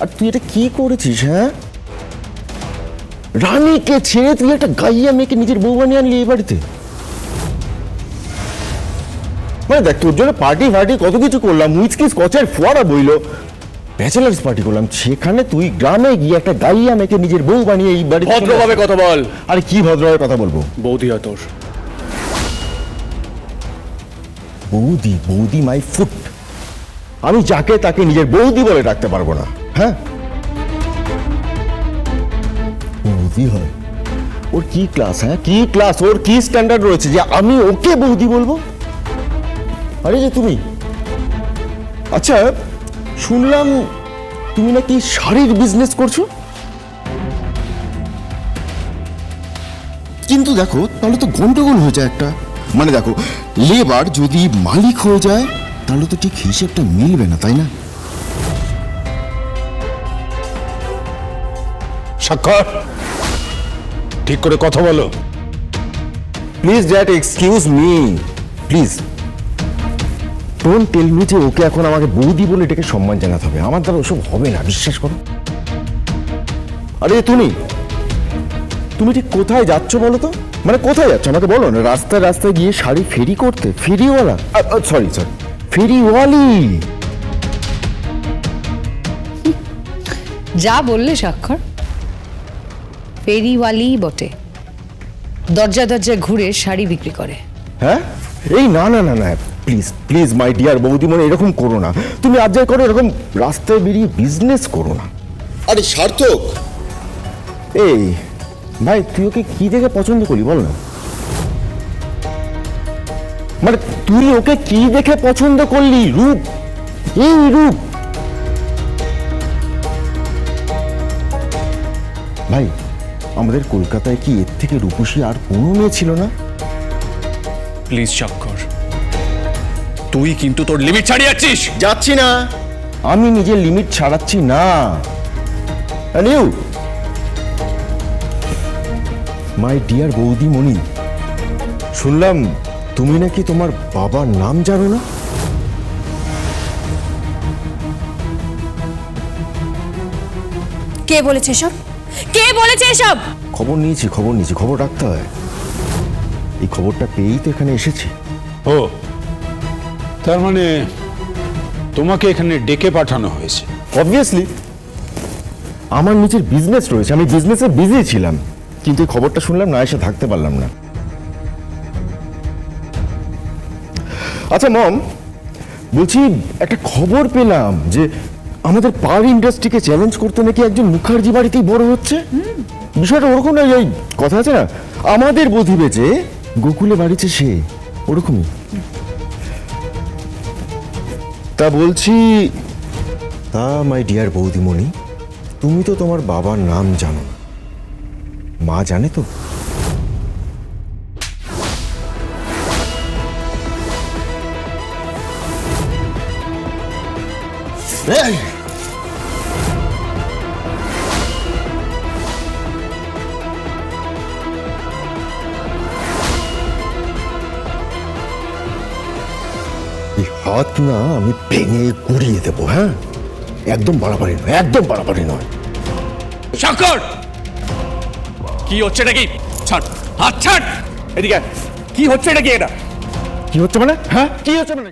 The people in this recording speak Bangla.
আর তুই এটা কি করেছিস হ্যাঁ? রানীকে ছেড়ে তুই একটা গাইয়া মেয়েকে নিজের বউ বানিয়ে আনলি এই বাড়িতে? মানে দেখ তোর জন্য পার্টি ফার্টি কত কিছু করলাম উইচকি স্কচের ফোয়ারা বইলো। ব্যাচেলার্স পার্টি করলাম সেখানে তুই গ্রামে গিয়ে একটা গাইয়া মেয়েকে নিজের বউ বানিয়ে এই বাড়িতে ভদ্রভাবে কথা বল। আরে কি ভদ্রভাবে কথা বলব? বৌদি হয় তোর। বৌদি বৌদি মাই ফুট আমি যাকে তাকে নিজের বৌদি বলে ডাকতে পারব না। হ্যাঁ? বৌদি হয়? ওর কি ক্লাস হ্যাঁ? কি ক্লাস ওর কি স্ট্যান্ডার্ড রয়েছে যে আমি ওকে বৌদি বলব? আরে যে তুমি। আচ্ছা শুনলাম তুমি নাকি শাড়ির বিজনেস করছ? কিন্তু দেখো, তাহলে তো গন্ডগোল হয়ে যায় একটা। মানে দেখো লেবার যদি মালিক হয়ে যায় তাহলে তো ঠিক হিসেবটা মিলবে না তাই না? স্বাক্ষর ঠিক করে কথা বলো। Please that excuse me please don't tell me যে ওকে এখন আমাকে বৌদি বলে এটাকে সম্মান জানাতে হবে। আমার দ্বারা ওসব হবে না বিশ্বাস করো। আরে তুমি তুমি ঠিক কোথায় যাচ্ছ বলো তো? মানে কোথায় যাচ্ছ? আমাকে বলো না রাস্তায় রাস্তায় গিয়ে শাড়ি ফেরি করতে? ফেরিওয়ালা? সরি সরি ফেরিওয়ালি যা বললে স্বাক্ষর ফেরিওয়ালি বটে। দরজা দরজা ঘুরে শাড়ি বিক্রি করে। হ্যাঁ? এই না না না না প্লিজ প্লিজ মাই ডিয়ার বৌদি মনে এরকম করো না। তুমি আজ যাই করো এরকম রাস্তায় বেরিয়ে বিজনেস করো না। আরে সার্থক! এই ভাই তুই ওকে কি দেখে পছন্দ করলি বল না। মানে তুই ওকে কি দেখে পছন্দ করলি? রূপ। এই রূপ। ভাই আমাদের কলকাতায় কি এর থেকে রূপসী আর কোনো মেয়ে ছিল না? প্লিজ স্বাক্ষর তুই কিন্তু তোর লিমিট ছাড়িয়ে যাচ্ছিস। যাচ্ছি না। আমি নিজের লিমিট ছাড়াচ্ছি না। You? মাই ডিয়ার বৌদি মণি শুনলাম তুমি নাকি তোমার বাবার নাম জানো না? কে বলেছে এসব? কে বলেছে এসব? খবর নিয়েছি খবর নিয়েছি খবর রাখতে হয়। এই খবরটা পেয়েই তো এখানে এসেছি। ও তার মানে তোমাকে এখানে ডেকে পাঠানো হয়েছে? অবভিয়াসলি আমার নিজের বিজনেস রয়েছে আমি বিজনেসে বিজি ছিলাম। কিন্তু এই খবরটা শুনলাম না এসে থাকতে পারলাম না। আচ্ছা মম, বলছি একটা খবর পেলাম যে আমাদের পার ইন্ডাস্ট্রিকে চ্যালেঞ্জ করতে নাকি একজন মুখার্জি বাড়িতেই বড় হচ্ছে। বিষয়টা ওরকম না এই কথা আছে না? আমাদের বোধি বেচে গোকুলে বাড়িছে সে, ওরকমই। তা বলছি, তা মাই ডিয়ার বৌদিমণি, তুমি তো তোমার বাবার নাম জানো। না মা জানে তো? এই! এই হাত না আমি ভেঙে গুড়িয়ে দেবো হ্যাঁ? একদম বাড়াবাড়ি নয় একদম বাড়াবাড়ি নয়। স্বাক্ষর কি হচ্ছে নাকি? ছাড় হাত ছাড়! এদিকে কি হচ্ছে নাকি এটা? কি হচ্ছে মানে? হ্যাঁ? কি হচ্ছে মানে?